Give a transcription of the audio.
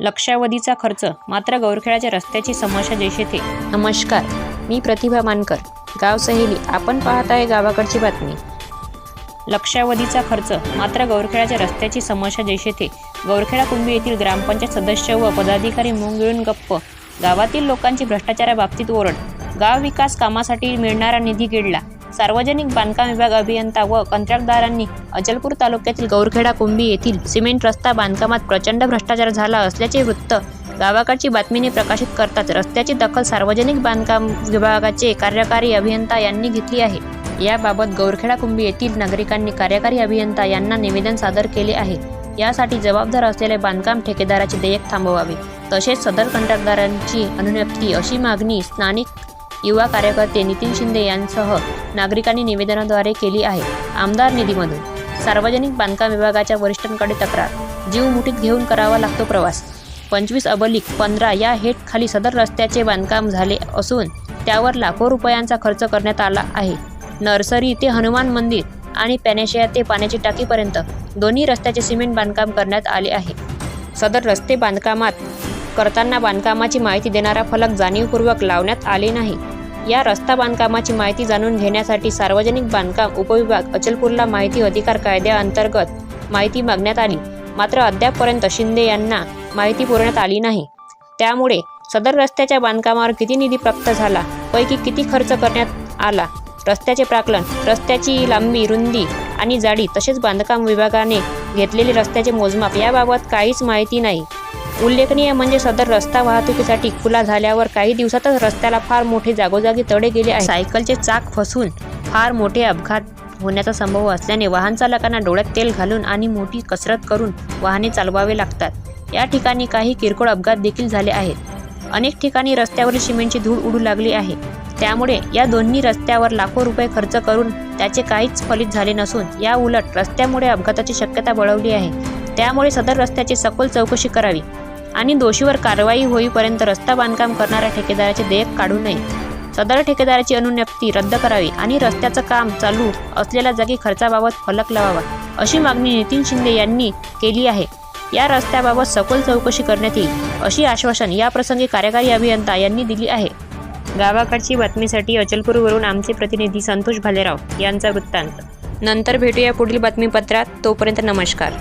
लक्षावधीचा खर्च मात्र गौरखेडाच्या रस्त्याची समस्या देश थे नमस्कार मी प्रतिभा मानकर गाव सहेली. आपण पाहत आहे गावाकडची बातमी. लक्षावधीचा खर्च मात्र गौरखेडाच्या रस्त्याची समस्या देश थे गौरखेडा कुंभी येथील ग्रामपंचायत सदस्य व पदाधिकारी मुंग मिळून गप्प. गावातील लोकांची भ्रष्टाचाराबाबतीत ओरड. गाव विकास कामासाठी मिळणारा निधी गिडला. सार्वजनिक बांधकाम विभाग अभियंता व कंत्राटदारांनी अचलपूर तालुक्यातील गौरखेडा कुंभी येथील सिमेंट रस्ता बांधकामात प्रचंड भ्रष्टाचार झाला असल्याचे वृत्त गावाकडची बातमीने प्रकाशित करताच रस्त्याची दखल सार्वजनिक बांधकाम विभागाचे कार्यकारी अभियंता यांनी घेतली आहे. याबाबत गौरखेडा कुंभी येथील नागरिकांनी कार्यकारी अभियंता यांना निवेदन सादर केले आहे. यासाठी जबाबदार असलेल्या बांधकाम ठेकेदाराचे देयक थांबवावे. तसेच सदर कंत्राटदारांची अनुज्ञप्ती अशी मागणी स्थानिक युवा कार्यकर्ते नितीन शिंदे यांसह नागरिकांनी निवेदनाद्वारे केली आहे. आमदार निधीमधून सार्वजनिक बांधकाम विभागाच्या वरिष्ठांकडे तक्रार. जीव मुठीत घेऊन करावा लागतो प्रवास. पंचवीस अबलिक पंधरा या हेट खाली सदर रस्त्याचे बांधकाम झाले असून त्यावर लाखो रुपयांचा खर्च करण्यात आला आहे. नर्सरी ते हनुमान मंदिर आणि पॅनेशिया ते पाण्याची टाकीपर्यंत दोन्ही रस्त्याचे सिमेंट बांधकाम करण्यात आले आहे. सदर रस्ते बांधकामात करताना बांधकामाची माहिती देणारा फलक जाणीवपूर्वक लावण्यात आले नाही. या रस्ता बांधकामाची माहिती जाणून घेण्यासाठी सार्वजनिक बांधकाम उपविभाग अचलपूरला माहिती अधिकार कायद्याअंतर्गत माहिती मागण्यात आली. मात्र अद्यापपर्यंत शिंदे यांना माहिती पुरवण्यात आली नाही. त्यामुळे सदर रस्त्याच्या बांधकामावर किती निधी प्राप्त झाला पैकी किती खर्च करण्यात आला रस्त्याचे प्राकलन रस्त्याची लांबी रुंदी आणि जाडी तसेच बांधकाम विभागाने घेतलेले रस्त्याचे मोजमाप याबाबत काहीच माहिती नाही. उल्लेखनीय म्हणजे सदर रस्ता वाहतुकीसाठी खुला झाल्यावर काही दिवसातच रस्त्याला फार मोठे जागोजागी तडे गेले आहे सायकलचे चाक फसून फार मोठे अपघात होण्याचा संभव असल्याने वाहन चालकांना डोळ्यात तेल घालून आणि मोठी कसरत करून वाहने चालवावे लागतात. या ठिकाणी काही किरकोळ अपघात देखील झाले आहेत. अनेक ठिकाणी रस्त्यावरील सिमेंटची धूळ उडू लागली आहे. त्यामुळे या दोन्ही रस्त्यावर लाखो रुपये खर्च करून त्याचे काहीच फलित झाले नसून या उलट रस्त्यामुळे अपघाताची शक्यता बळवली आहे. त्यामुळे सदर रस्त्याची सखोल चौकशी करावी. आणि दोषीवर कारवाई होईपर्यंत रस्ता बांधकाम करणाऱ्या ठेकेदाराचे देयक काढू नये. सदर ठेकेदाराची अनुज्ञप्ती रद्द करावी आणि रस्त्याचं काम चालू असलेल्या जागी खर्चाबाबत फलक लावावा अशी मागणी नितीन शिंदे यांनी केली आहे. या रस्त्याबाबत सखोल चौकशी करण्यात येईल अशी आश्वासन याप्रसंगी कार्यकारी अभियंता यांनी दिली आहे. गावाकडची बातमीसाठी अचलपूरवरून आमचे प्रतिनिधी संतोष भालेराव यांचा वृत्तांत. नंतर भेटूया पुढील बातमीपत्रात. तोपर्यंत नमस्कार.